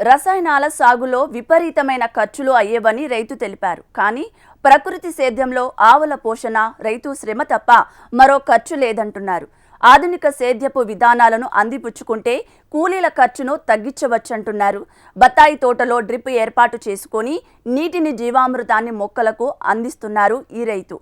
రసాయనాల సాగులో విపరీతమైన ఖర్చులు అయ్యేవని రైతు తెలిపారు. కానీ ప్రకృతి సేద్యంలో ఆవుల పోషణ రైతు శ్రమ తప్ప మరో ఖర్చు లేదంటున్నారు. ఆధునిక సేద్యపు విధానాలను అందిపుచ్చుకుంటే కూలీల ఖర్చును తగ్గించవచ్చంటున్నారు. బత్తాయి తోటలో డ్రిప్ ఏర్పాటు చేసుకొని నీటిని జీవామృతాన్ని మొక్కలకు అందిస్తున్నారు ఈ రైతు.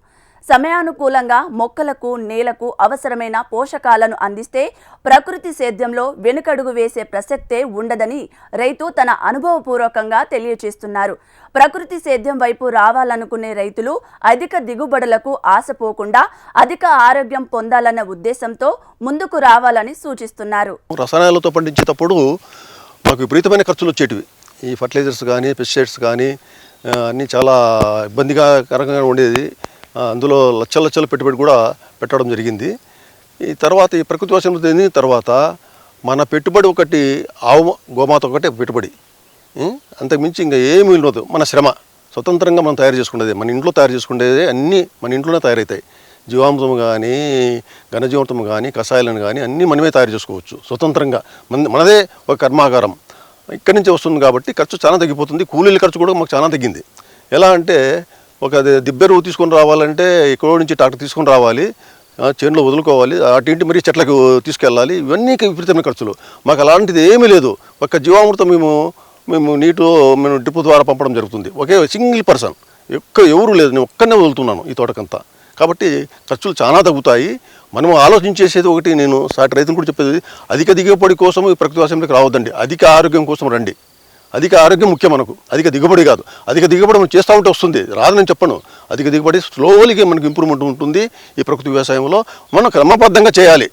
సమయానుకూలంగా మొక్కలకు నేలకు అవసరమైన పోషకాలను అందిస్తే ప్రకృతి సేద్యంలో వెనుకడుగు వేసే ప్రసక్తే ఉండదని రైతు తన అనుభవపూర్వకంగా తెలియచేస్తున్నారు. ప్రకృతి సేద్యం వైపు రావాలనుకునే రైతులు అధిక దిగుబడులకు ఆశపోకుండా అధిక ఆరోగ్యం పొందాలన్న ఉద్దేశంతో ముందుకు రావాలని సూచిస్తున్నారు. రసాయనాలతో పండించేటప్పుడు మాకు విపరీతమైన ఖర్చులు వచ్చేటివి. ఈ ఫర్టిలైజర్స్ కానీ పెస్టిసైడ్స్ కానీ అన్నీ చాలా ఇబ్బందిగా కరంగా ఉండేది. అందులో లక్షల లక్షల పెట్టుబడి కూడా పెట్టడం జరిగింది. ఈ తర్వాత ఈ ప్రకృతి వర్షం చెందిన తర్వాత మన పెట్టుబడి ఒకటి ఆవు గోమాత ఒకటి పెట్టుబడి. అంతకుమించి ఇంకా ఏమీ ఉండదు. మన శ్రమ. స్వతంత్రంగా మనం తయారు చేసుకునేది మన ఇంట్లో తయారు చేసుకునేది అన్నీ మన ఇంట్లోనే తయారవుతాయి జీవామృతం కానీ ఘనజీవామృతం కానీ కషాయాలను కానీ అన్నీ మనమే తయారు చేసుకోవచ్చు. స్వతంత్రంగా. మన మనదే ఒక కర్మాగారం. ఇక్కడి నుంచి వస్తుంది కాబట్టి ఖర్చు చాలా తగ్గిపోతుంది. కూలీల ఖర్చు కూడా మాకు చాలా తగ్గింది. ఎలా అంటే ఒక దిబ్బెరువు తీసుకొని రావాలంటే ఎక్కడో నుంచి ట్రాక్టర్ తీసుకొని రావాలి. చేనులో వదులుకోవాలి. అటు మరీ చెట్లకు తీసుకెళ్ళాలి. ఇవన్నీ విపరీతమైన ఖర్చులు. మాకు అలాంటిది ఏమీ లేదు. ఒక జీవామృతం మేము మేము నీటు మేము డ్రిప్ ద్వారా పంపడం జరుగుతుంది. ఒకే సింగిల్ పర్సన్. ఎక్క ఎవరు లేదు. నేను ఒక్కనే వదులుతున్నాను ఈ తోటకంతా. కాబట్టి ఖర్చులు చాలా తగ్గుతాయి. మనం ఆలోచించేసేది ఒకటి నేను సాటి రైతులు కూడా చెప్పేది అధిక దిగుబడి కోసం ఈ ప్రకృతి వ్యవసాయంలోకి రావద్దండి. అధిక ఆరోగ్యం కోసం రండి. అధిక ఆరోగ్యం ముఖ్యం మనకు. అధిక దిగుబడి కాదు. అధిక దిగుబడి మనం చేస్తూ ఉంటే వస్తుంది. రాదని చెప్పను. అధిక దిగుబడి స్లోలీగా మనకు ఇంప్రూవ్మెంట్ ఉంటుంది ఈ ప్రకృతి వ్యవసాయంలో. మనం క్రమబద్ధంగా చేయాలి.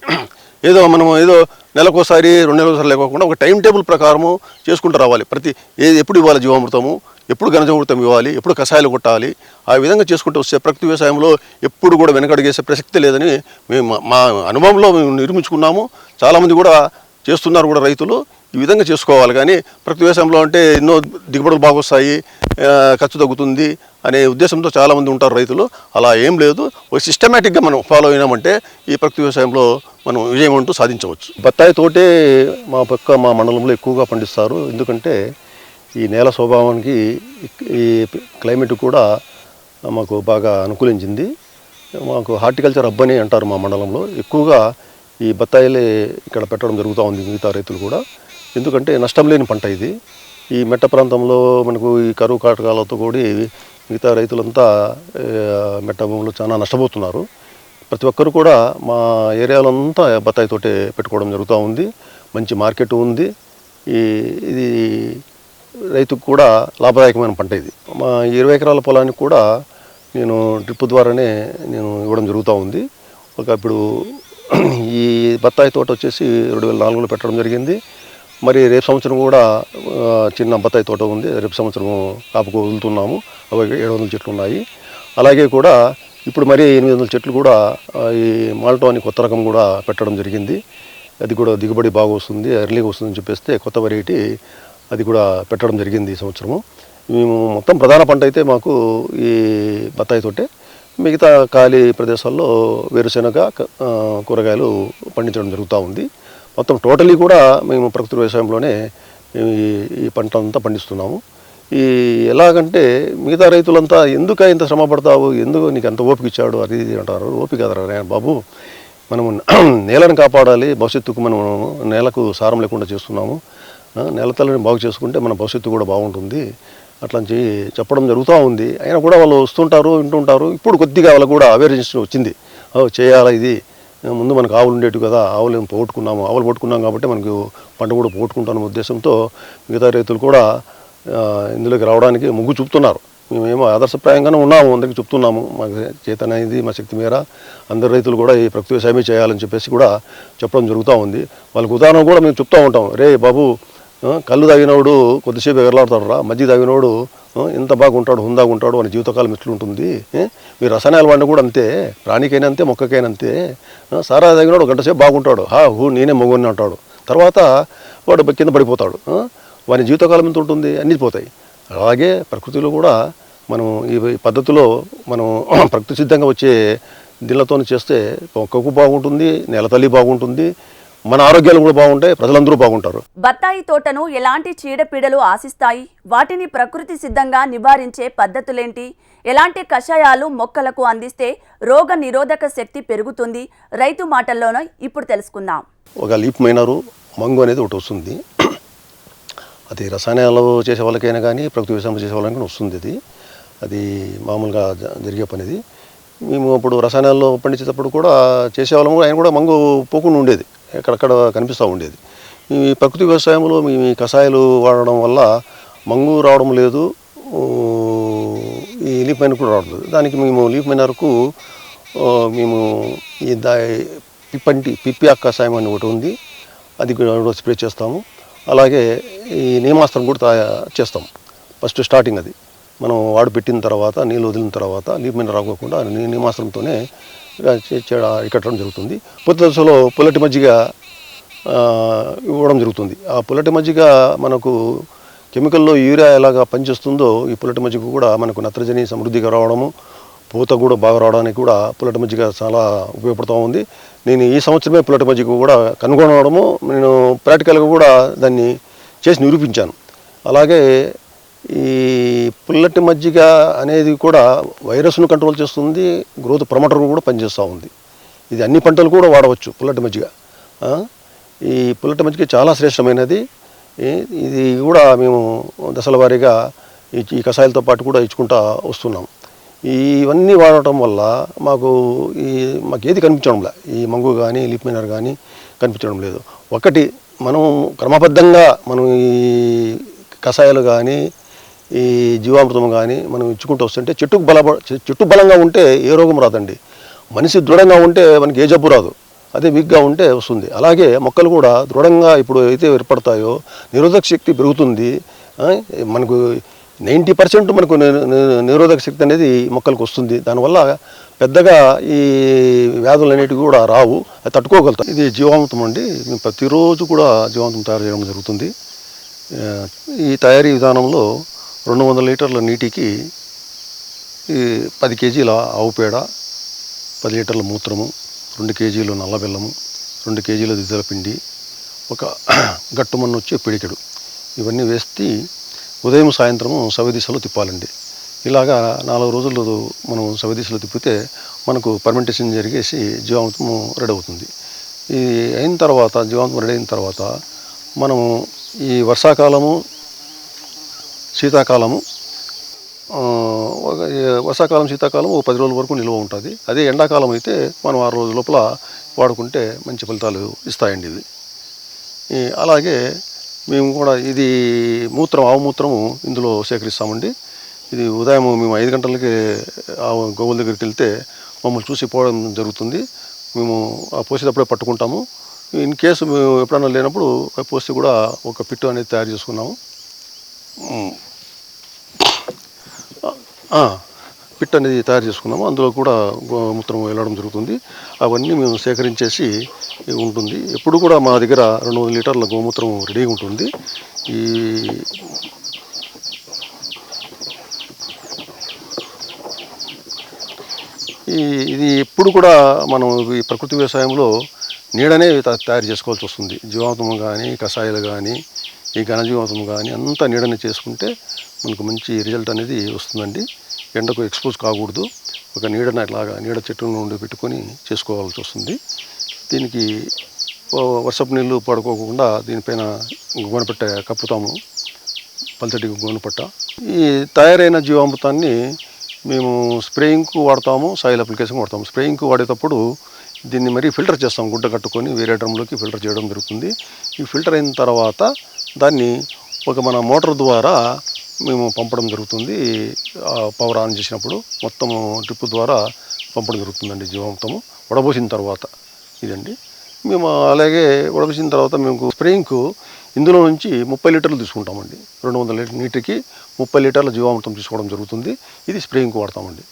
ఏదో మనం ఏదో నెలకోసారి రెండు నెలకోసారి లేకోకుండా ఒక టైం టేబుల్ ప్రకారము చేసుకుంటూ రావాలి. ప్రతి ఏది ఎప్పుడు ఇవ్వాలి జీవామృతము? ఎప్పుడు ఘనజామృతం ఇవ్వాలి? ఎప్పుడు కషాయాలు కొట్టాలి? ఆ విధంగా చేసుకుంటూ వస్తే ప్రకృతి వ్యవసాయంలో ఎప్పుడు కూడా వెనకడిగేసే ప్రసక్తి లేదని మేము మా అనుభవంలో మేము నిర్మించుకున్నాము. చాలామంది కూడా చేస్తున్నారు కూడా రైతులు. ఈ విధంగా చేసుకోవాలి. కానీ ప్రకృతి వ్యవసాయంలో అంటే ఎన్నో దిగుబడులు బాగొస్తాయి ఖర్చు తగ్గుతుంది అనే ఉద్దేశంతో చాలామంది ఉంటారు రైతులు. అలా ఏం లేదు. ఒక సిస్టమేటిక్గా మనం ఫాలో అయినామంటే ఈ ప్రకృతి వ్యవసాయంలో మనం విజయం అంటూ సాధించవచ్చు. బత్తాయి తోటే మా పక్క మా మండలంలో ఎక్కువగా పండిస్తారు. ఎందుకంటే ఈ నేల స్వభావానికి ఈ క్లైమేట్ కూడా మాకు బాగా అనుకూలించింది. మాకు హార్టికల్చర్ హబ్ అని అంటారు మా మండలంలో. ఎక్కువగా ఈ బత్తాయిలే ఇక్కడ పెట్టడం జరుగుతూ ఉంది మిగతా రైతులు కూడా. ఎందుకంటే నష్టం లేని పంట ఇది. ఈ మెట్ట ప్రాంతంలో మనకు ఈ కరువు కాటకాలతో కూడి మిగతా రైతులంతా మెట్ట భూములు చాలా నష్టపోతున్నారు. ప్రతి ఒక్కరు కూడా మా ఏరియాలో అంతా బత్తాయి తోటే పెట్టుకోవడం జరుగుతూ ఉంది. మంచి మార్కెట్ ఉంది. ఈ ఇది రైతుకు కూడా లాభదాయకమైన పంట ఇది. మా ఇరవై ఎకరాల పొలానికి కూడా నేను డ్రిప్ ద్వారానే నేను ఇవ్వడం జరుగుతూ ఉంది. ఒక ఇప్పుడు ఈ బత్తాయి తోట వచ్చేసి రెండు వేల నాలుగులో పెట్టడం జరిగింది. మరి రేపు సంవత్సరం కూడా చిన్న బత్తాయి తోట ఉంది. రేపు సంవత్సరం కాపుకు వదులుతున్నాము అవి ఏడు వందల చెట్లు ఉన్నాయి. అలాగే కూడా ఇప్పుడు మరి ఎనిమిది వందల చెట్లు కూడా ఈ మాల్టో అని కొత్త రకం కూడా పెట్టడం జరిగింది. అది కూడా దిగుబడి బాగా వస్తుంది ఎర్లీగా వస్తుందని చెప్పేస్తే కొత్త వెరైటీ అది కూడా పెట్టడం జరిగింది ఈ సంవత్సరము. మేము మొత్తం ప్రధాన పంట అయితే మాకు ఈ బత్తాయి తోటే. మిగతా ఖాళీ ప్రదేశాల్లో వేరుశెనగ కూరగాయలు పండించడం జరుగుతూ ఉంది. మొత్తం టోటలీ కూడా మేము ప్రకృతి వ్యవసాయంలోనే మేము ఈ పంటలంతా పంట అంతా పండిస్తున్నాము. ఈ ఎలాగంటే మిగతా రైతులంతా ఎందుకు ఇంత శ్రమ పడతావు? ఎందుకు నీకు ఎంత ఓపిక ఇచ్చాడు? అది ఇది అంటారు. ఓపిక కదరా బాబు. మనము నేలను కాపాడాలి. భవిష్యత్తుకు మనం నేలకు సారం లేకుండా చేస్తున్నాము. ఆ, నేల తల్లిని బాగు చేసుకుంటే మన భవిష్యత్తు కూడా బాగుంటుంది. అట్లా చెప్పి చెప్పడం జరుగుతూ ఉంది. అయినా కూడా వాళ్ళు వస్తుంటారు వింటుంటారు. ఇప్పుడు కొద్దిగా వాళ్ళకు కూడా అవేర్నెస్ వచ్చింది. ఓ చేయాలా ఇది? ముందు మనకు ఆవులు ఉండేవి కదా ఆవులు పోగొట్టుకున్నాము ఆవులు పోగొట్టుకున్నాం కాబట్టి మనకు పంట కూడా పోగొట్టుకుంటాం ఉద్దేశంతో మిగతా రైతులు కూడా ఇందులోకి రావడానికి ముగ్గు చూపుతున్నారు. మేమేమో ఆదర్శప్రాయంగానే ఉన్నాము అందరికీ చెప్తున్నాము మాకు చేతనైంది మా శక్తి మేర అందరు రైతులు కూడా ఈ ప్రకృతి వ్యవసాయమే చేయాలని చెప్పేసి కూడా చెప్పడం జరుగుతూ ఉంది. వాళ్ళకి ఉదాహరణ కూడా మేము చెప్తూ ఉంటాం. రే బాబు కళ్ళు తాగినోడు కొద్దిసేపు ఎగరలాడతాడు రా మజ్జి తాగినోడు ఇంత బాగుంటాడు హుందాగా ఉంటాడు అని జీవితకాలం ఎట్లుంటుంది? ఏ? మీ రసాయనాలు వాడిని కూడా అంతే ప్రాణికైనా అంతే మొక్కకైనా అంతే. సారా తగినాడు గంట సేపు బాగుంటాడు. హా హూ నేనే మొగ్గుని అంటాడు. తర్వాత వాడు కింద పడిపోతాడు. వాని జీవితకాలం ఎంత ఉంటుంది? అన్నీ పోతాయి. అలాగే ప్రకృతిలో కూడా మనం ఈ ఈ పద్ధతిలో మనం ప్రకృతి సిద్ధంగా వచ్చే దీనిలతో చేస్తే మొక్కకు బాగుంటుంది నేల తల్లి బాగుంటుంది మన ఆరోగ్యాలు కూడా బాగుంటాయి ప్రజలందరూ బాగుంటారు. బత్తాయి తోటను ఎలాంటి చీడపీడలు ఆశిస్తాయి? వాటిని ప్రకృతి సిద్ధంగా నివారించే పద్ధతులేంటి? ఎలాంటి కషాయాలు మొక్కలకు అందిస్తే రోగ నిరోధక శక్తి పెరుగుతుంది? రైతు మాటల్లోనే ఇప్పుడు తెలుసుకుందాం. ఒక లీప్ మైనరు మంగు అనేది ఒకటి వస్తుంది. అది రసాయనాలు చేసే వాళ్ళకైనా కానీ ప్రకృతి వ్యవసాయం చేసే వాళ్ళకైనా వస్తుంది అది. అది మామూలుగా జరిగే పని ఇది మేము ఇప్పుడు రసాయనాల్లో పండించేటప్పుడు కూడా చేసేవాళ్ళము ఆయన కూడా మంగు పోకుండా ఉండేది. ఎక్కడక్కడ కనిపిస్తూ ఉండేది. ఈ ప్రకృతి వ్యవసాయంలో మేము ఈ కషాయాలు వాడడం వల్ల మంగు రావడం లేదు ఈ లీఫ్ మైనర్ కూడా రావడం లేదు. దానికి మేము లీఫ్ మైనర్కు మేము ఈ దా పిప్పంటి పిప్పి కషాయం అని ఒకటి ఉంది. అది కూడా స్ప్రే చేస్తాము. అలాగే ఈ నియమాస్త్రం కూడా చేస్తాం. ఫస్ట్ స్టార్టింగ్ అది. మనం వాడు పెట్టిన తర్వాత నీళ్ళు వదిలిన తర్వాత లీఫ్ మైనర్ రాకోకుండా నియమాస్త్రంతోనే ఇక జరుగుతుంది. పొత్తు దశలో పుల్లటి మజ్జిగ ఇవ్వడం జరుగుతుంది. ఆ పుల్లటి మజ్జిగ మనకు కెమికల్లో యూరియా ఎలాగా పనిచేస్తుందో ఈ పుల్లటి మజ్జిగ కూడా మనకు నత్రజని సమృద్ధిగా రావడము పూత కూడా బాగా రావడానికి కూడా పుల్లటి మజ్జిగ చాలా ఉపయోగపడుతూ ఉంది. నేను ఈ సంవత్సరమే పుల్లటి మజ్జిగ కూడా కనుగొనడము నేను ప్రాక్టికల్గా కూడా దాన్ని చేసి నిరూపించాను. అలాగే ఈ పుల్లటి మజ్జిగ అనేది కూడా వైరస్ను కంట్రోల్ చేస్తుంది గ్రోత్ ప్రమోటర్ కూడా పనిచేస్తూ ఉంది. ఇది అన్ని పంటలు కూడా వాడవచ్చు పుల్లటి మజ్జిగ. ఈ పుల్లటి మజ్జిగ చాలా శ్రేష్టమైనది. ఇది కూడా మేము దశల వారీగా ఈ కషాయాలతో పాటు కూడా ఇచ్చుకుంటా వస్తున్నాం. ఇవన్నీ వాడటం వల్ల మాకు ఈ మాకు ఏది కనిపించడం లే. ఈ మంగు కానీ లీప్ మైనర్ కానీ కనిపించడం లేదు. ఒకటి మనం క్రమబద్ధంగా మనం ఈ కషాయాలు కానీ ఈ జీవామృతం కానీ మనం ఇచ్చుకుంటూ వస్తుంటే చెట్టుకు బల చెట్టు బలంగా ఉంటే ఏ రోగం రాదండి. మనిషి దృఢంగా ఉంటే మనకి ఏ జబ్బు రాదు. అదే వీక్గా ఉంటే వస్తుంది. అలాగే మొక్కలు కూడా దృఢంగా ఇప్పుడు అయితే ఏర్పడతాయో నిరోధక శక్తి పెరుగుతుంది. మనకు నైంటీ పర్సెంట్ మనకు నిరోధక శక్తి అనేది మొక్కలకు వస్తుంది. దానివల్ల పెద్దగా ఈ వ్యాధులు అనేటివి కూడా రావు. అది తట్టుకోగలుగుతాం. ఇది జీవామృతం అండి. మేము ప్రతిరోజు కూడా జీవామృతం తయారు చేయడం జరుగుతుంది. ఈ తయారీ విధానంలో రెండు వందల లీటర్ల నీటికి ఈ పది కేజీల ఆవు పేడ పది లీటర్ల మూత్రము రెండు కేజీలు నల్ల బెల్లము రెండు కేజీల దిద్దల పిండి ఒక గట్టుమన్ను వచ్చి పిడికెడు. ఇవన్నీ వేసి ఉదయం సాయంత్రము సవిదిశలో తిప్పాలండి. ఇలాగా నాలుగు రోజులు మనం సవిదిశలో తిప్పితే మనకు పర్మెంటేషన్ జరిగేసి జీవామృతము రెడీ అవుతుంది. ఈ అయిన తర్వాత జీవామృతం రెడీ అయిన తర్వాత మనము ఈ వర్షాకాలము శీతాకాలము ఒక వర్షాకాలం శీతాకాలం ఒక పది రోజుల వరకు నిల్వ ఉంటుంది. అదే ఎండాకాలం అయితే మనం ఆరు రోజుల లోపల వాడుకుంటే మంచి ఫలితాలు ఇస్తాయండి ఇవి. అలాగే మేము కూడా ఇది మూత్రం ఆవు మూత్రము ఇందులో సేకరిస్తామండి. ఇది ఉదయం మేము ఐదు గంటలకి ఆవు గోవుల దగ్గరికి వెళ్తే మమ్మల్ని చూసి పోవడం జరుగుతుంది. మేము ఆ పోసేటప్పుడే పట్టుకుంటాము. ఇన్ కేసు మేము ఎప్పుడైనా లేనప్పుడు పోసి కూడా ఒక పిట్టు అనేది తయారు చేసుకున్నాము. పిట్ అనేది తయారు చేసుకున్నాము. అందులో కూడా గోమూత్రం వెళ్ళడం జరుగుతుంది. అవన్నీ మేము సేకరించేసి ఉంటుంది. ఎప్పుడు కూడా మా దగ్గర రెండు వందల లీటర్ల గోమూత్రం రెడీగా ఉంటుంది. ఈ ఇది ఎప్పుడు కూడా మనం ఈ ప్రకృతి వ్యవసాయంలో నీడనే త- తయారు చేసుకోవాల్సి వస్తుంది. జీవామృతం కానీ కషాయాలు కానీ ఈ ఘనజీవాతం కానీ అంతా నీడని చేసుకుంటే మనకు మంచి రిజల్ట్ అనేది వస్తుందండి. ఎండకు ఎక్స్పోజ్ కాకూడదు. ఒక నీడన ఇలాగా నీడ చెట్టును నుండి పెట్టుకొని చేసుకోవాల్సి వస్తుంది. దీనికి వర్షపు నీళ్ళు పడుకోకుండా దీనిపైన గోనపెట్ట కప్పుతాము. పల్చటి గోనపట్ట. ఈ తయారైన జీవామృతాన్ని మేము స్ప్రేయింగ్కు వాడతాము సాయిల్ అప్లికేషన్ వాడతాము. స్ప్రేయింగ్కు వాడేటప్పుడు దీన్ని మరీ ఫిల్టర్ చేస్తాం. గుడ్డ కట్టుకొని వేరే డ్రమ్లోకి ఫిల్టర్ చేయడం జరుగుతుంది. ఈ ఫిల్టర్ అయిన తర్వాత దాన్ని ఒక మన మోటార్ ద్వారా మేము పంపడం జరుగుతుంది. పవర్ ఆన్ చేసినప్పుడు మొత్తము డ్రిప్ ద్వారా పంపడం జరుగుతుందండి జీవామృతము వడబోసిన తర్వాత ఇదండి. మేము అలాగే వడబోసిన తర్వాత మేము స్ప్రేయింగ్కు ఇందులో నుంచి ముప్పై లీటర్లు తీసుకుంటామండి. రెండు వందల లీటర్ నీటికి ముప్పై లీటర్ల జీవామృతం తీసుకోవడం జరుగుతుంది. ఇది స్ప్రేయింగ్కు వాడతామండి.